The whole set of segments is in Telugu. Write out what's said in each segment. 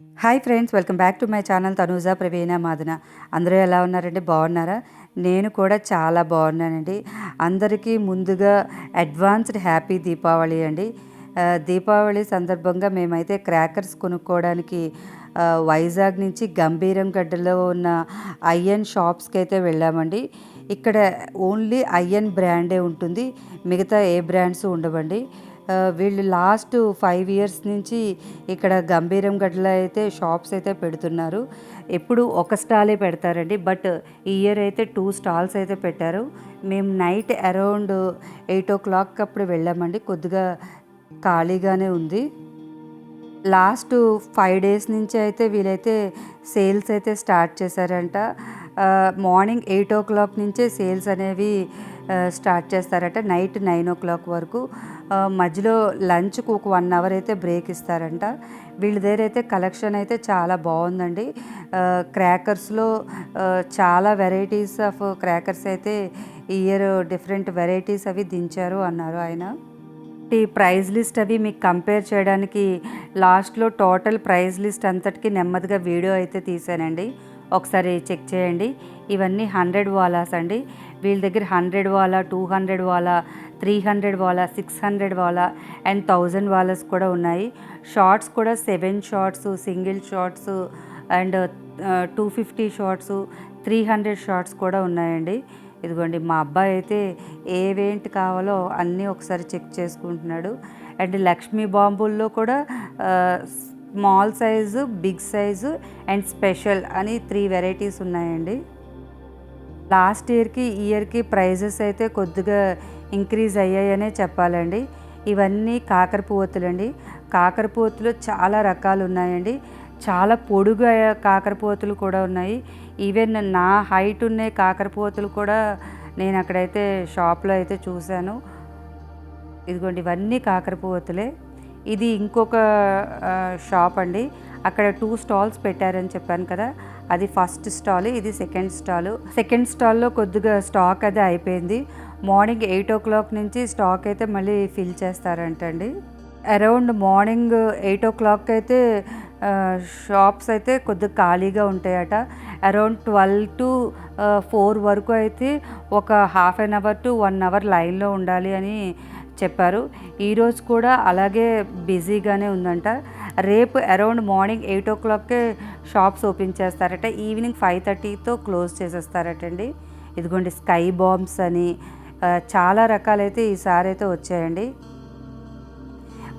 Hi friends welcome back to my channel Tanuja Praveena మాధున అందరూ ఎలా ఉన్నారండి? బాగున్నారా? నేను కూడా చాలా బాగున్నానండి. అందరికీ ముందుగా అడ్వాన్స్డ్ హ్యాపీ దీపావళి అండి. దీపావళి సందర్భంగా మేమైతే క్రాకర్స్ కొనుక్కోవడానికి వైజాగ్ నుంచి గంభీరం గడ్డలో ఉన్న ఐఎన్ షాప్స్కి అయితే వెళ్ళామండి. ఇక్కడ ఓన్లీ ఐఎన్ బ్రాండే ఉంటుంది. మిగతా ఏ బ్రాండ్స్ ఉండవండి. వీళ్ళు లాస్ట్ ఫైవ్ ఇయర్స్ నుంచి ఇక్కడ గంభీరం గడ్డలో అయితే షాప్స్ అయితే పెడుతున్నారు. ఎప్పుడు ఒక స్టాలే పెడతారండి. బట్ ఈ ఇయర్ అయితే టూ స్టాల్స్ అయితే పెట్టారు. మేము night around eight o'clock అప్పుడు వెళ్ళామండి. కొద్దిగా ఖాళీగానే ఉంది. లాస్ట్ ఫైవ్ డేస్ నుంచి అయితే వీలైతే సేల్స్ అయితే స్టార్ట్ చేశారంట. మార్నింగ్ ఎయిట్ ఓ క్లాక్ నుంచే సేల్స్ అనేవి స్టార్ట్ చేస్తారట. నైట్ నైన్ ఓ క్లాక్ వరకు. మధ్యలో లంచ్కు ఒక వన్ అవర్ అయితే బ్రేక్ ఇస్తారంట. వీళ్ళ దగ్గర అయితే కలెక్షన్ అయితే చాలా బాగుందండి. క్రాకర్స్లో చాలా వెరైటీస్ ఆఫ్ క్రాకర్స్ అయితే ఇయర్ డిఫరెంట్ వెరైటీస్ అవి దించారు అన్నారు ఆయన. ఈ ప్రైజ్ లిస్ట్ అవి మీకు కంపేర్ చేయడానికి లాస్ట్లో టోటల్ ప్రైజ్ లిస్ట్ అంతటికి నెమ్మదిగా వీడియో అయితే తీసానండి. ఒకసారి చెక్ చేయండి. ఇవన్నీ హండ్రెడ్ వాలాస్ అండి. వీళ్ళ దగ్గర హండ్రెడ్ వాలా టూ హండ్రెడ్ వాలా త్రీ హండ్రెడ్ వాలా సిక్స్ హండ్రెడ్ వాలా అండ్ థౌజండ్ వాలాస్ కూడా ఉన్నాయి. షార్ట్స్ కూడా seven shots single shots and two fifty shots three hundred shots కూడా ఉన్నాయండి. ఇదిగోండి మా అబ్బాయి అయితే ఏవేంటి కావాలో అన్నీ ఒకసారి చెక్ చేసుకుంటున్నాడు. అండ్ లక్ష్మీ బాంబుల్లో కూడా small size big size and special అని త్రీ వెరైటీస్ ఉన్నాయండి. లాస్ట్ ఇయర్కి ఇయర్కి ప్రైజెస్ అయితే కొద్దిగా ఇంక్రీజ్ అయ్యాయనే చెప్పాలండి. ఇవన్నీ కాకరపువ్వొత్తులండి కాకరపువ్వొత్తులు చాలా రకాలు ఉన్నాయండి. చాలా పొడుగు కాకరపువ్వొత్తులు కూడా ఉన్నాయి. ఈవెన్ నా హైట్ ఉన్న కాకరపువ్వొత్తులు కూడా నేను అక్కడైతే షాప్లో అయితే చూశాను. ఇదిగోండి ఇవన్నీ కాకరపువ్వొత్తులే ఇది ఇంకొక షాప్ అండి. అక్కడ టూ స్టాల్స్ పెట్టారని చెప్పాను కదా. అది ఫస్ట్ స్టాల్ ఇది సెకండ్ స్టాల్. సెకండ్ స్టాల్లో కొద్దిగా స్టాక్ అది అయిపోయింది. మార్నింగ్ ఎయిట్ ఓ క్లాక్ నుంచి స్టాక్ అయితే మళ్ళీ ఫిల్ చేస్తారంటండి. Around morning eight o'clock అయితే షాప్స్ అయితే కొద్దిగా ఖాళీగా ఉంటాయట. అరౌండ్ ట్వెల్వ్ టు ఫోర్ వరకు అయితే ఒక half an hour to one hour లైన్లో ఉండాలి అని చెప్పారు. ఈరోజు కూడా అలాగే బిజీగానే ఉందంట. రేపు అరౌండ్ మార్నింగ్ ఎయిట్ ఓ క్లాక్కే షాప్స్ ఓపెన్ చేస్తారట. ఈవినింగ్ ఫైవ్ థర్టీతో క్లోజ్ చేసేస్తారటండి. ఇదిగోండి స్కై బాంబ్స్ అని చాలా రకాలైతే ఈసారి అయితే వచ్చాయండి.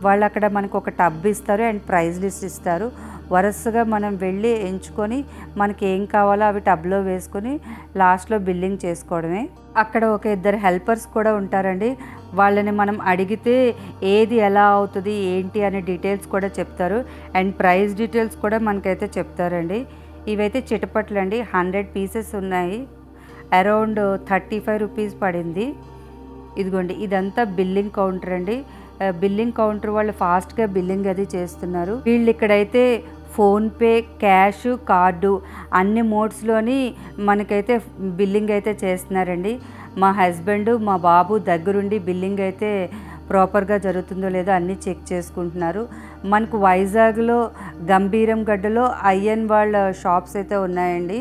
వాళ్ళు అక్కడ మనకు ఒక టబ్ ఇస్తారు అండ్ ప్రైజ్ లిస్ట్ ఇస్తారు. వరుసగా మనం వెళ్ళి ఎంచుకొని మనకి ఏం కావాలో అవి టబ్లో వేసుకొని లాస్ట్లో బిల్లింగ్ చేసుకోవడమే. అక్కడ ఒక ఇద్దరు హెల్పర్స్ కూడా ఉంటారండి. వాళ్ళని మనం అడిగితే ఏది ఎలా అవుతుంది ఏంటి అనే డీటెయిల్స్ కూడా చెప్తారు. అండ్ ప్రైస్ డీటెయిల్స్ కూడా మనకైతే చెప్తారండి. ఇవైతే చిటపట్లు అండి. హండ్రెడ్ పీసెస్ ఉన్నాయి. అరౌండ్ థర్టీ ఫైవ్ రూపీస్ పడింది. ఇదిగోండి ఇదంతా బిల్లింగ్ కౌంటర్ అండి. బిల్లింగ్ కౌంటర్ వాళ్ళు ఫాస్ట్గా బిల్లింగ్ అది చేస్తున్నారు. వీళ్ళు ఇక్కడైతే ఫోన్పే క్యాష్ కార్డు అన్ని మోడ్స్లోని మనకైతే బిల్లింగ్ అయితే చేస్తున్నారండి. మా హస్బెండ్ మా బాబు దగ్గరుండి బిల్లింగ్ అయితే ప్రాపర్గా జరుగుతుందో లేదో అన్నీ చెక్ చేసుకుంటున్నారు. మనకు వైజాగ్లో గంభీరం గడ్డలో ఐఎన్ వాళ్ళ షాప్స్ అయితే ఉన్నాయండి.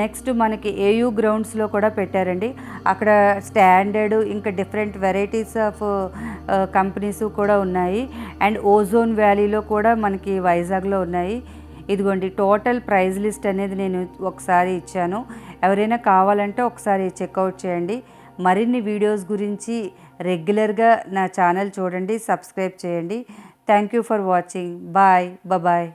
నెక్స్ట్ మనకి ఏయూ గ్రౌండ్స్లో కూడా పెట్టారండి. అక్కడ స్టాండర్డ్ ఇంకా డిఫరెంట్ వెరైటీస్ ఆఫ్ కంపెనీస్ కూడా ఉన్నాయి. అండ్ ఓజోన్ వ్యాలీలో కూడా మనకి వైజాగ్లో ఉన్నాయి. ఇదిగోండి టోటల్ ప్రైజ్ లిస్ట్ అనేది నేను ఒకసారి ఇచ్చాను. ఎవరైనా కావాలంటే ఒకసారి చెక్అవుట్ చేయండి. మరిన్ని వీడియోస్ గురించి రెగ్యులర్గా నా ఛానల్ చూడండి సబ్స్క్రైబ్ చేయండి. Thank you for watching bye bye